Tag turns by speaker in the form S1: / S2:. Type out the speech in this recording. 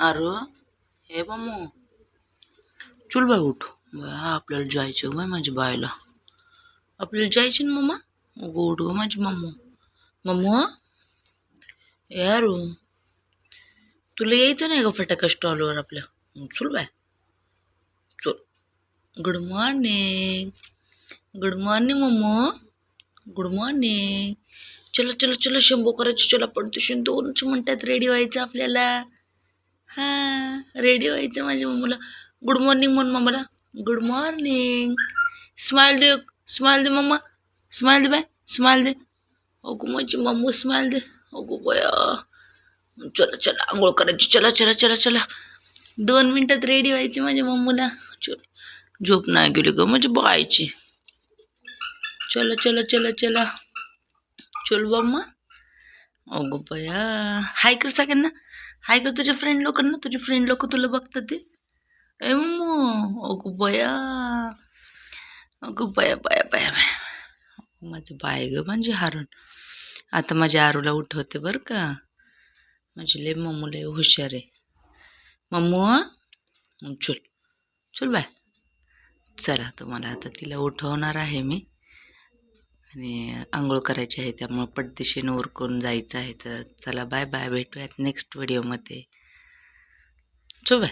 S1: अरे हे बामो. चल बाय उठ बाय आपल्याला जायचं बाय माझ्या बायला आपल्याला जायचे ना मम्मा गोड उठ गं माझी मम्मू मम्मू यारो तुला यायचं नाही का फटाका स्टॉलवर आपल्या? चुल चल. बाय चल गुड मॉर्निंग गुड मॉर्निंग मम्मू गुड मॉर्निंग चला चला चला शंभू करायचं चला पण तुझे दोनच म्हणतात रेडी व्हायचं आपल्याला. हां रेडी व्हायचं माझ्या मम्मीला. गुड मॉर्निंग म्हण मम्माला गुड मॉर्निंग स्माइल दे स्माइल दे मम्मा स्माइल दे बाय स्माइल दे. अगो माझी मम्मू स्माइल दे. अगो बया. चला चला आंघोळ करायची. चला चला चला चला. दोन मिनटात रेडी व्हायची माझ्या मम्मूला चल. झोप नाही गेली ग म्हणजे बायची चला चला चला चला. चल मम्मा अगो बया हाय कर सगळ्यांना. हाय कर तुझ्या फ्रेंड लोकांना. तुझे फ्रेंड लोक तुला बघतात ते. ए मम्मू. अगो बया. अगो बया बया बया बया. माझं बाय ग म्हणजे हारून. आता माझ्या आरूला उठवते बरं का. माझी लय मम्मू लय हुशार आहे. मम्मू चल. चल बाय. चला तुम्हाला आता तिला उठवणार आहे मी. आणि आंघोळ करायची आहे त्यामुळं पटदिशीनं उरकून जायचं आहे. तर चला बाय बाय भेटूयात नेक्स्ट व्हिडिओमध्ये चल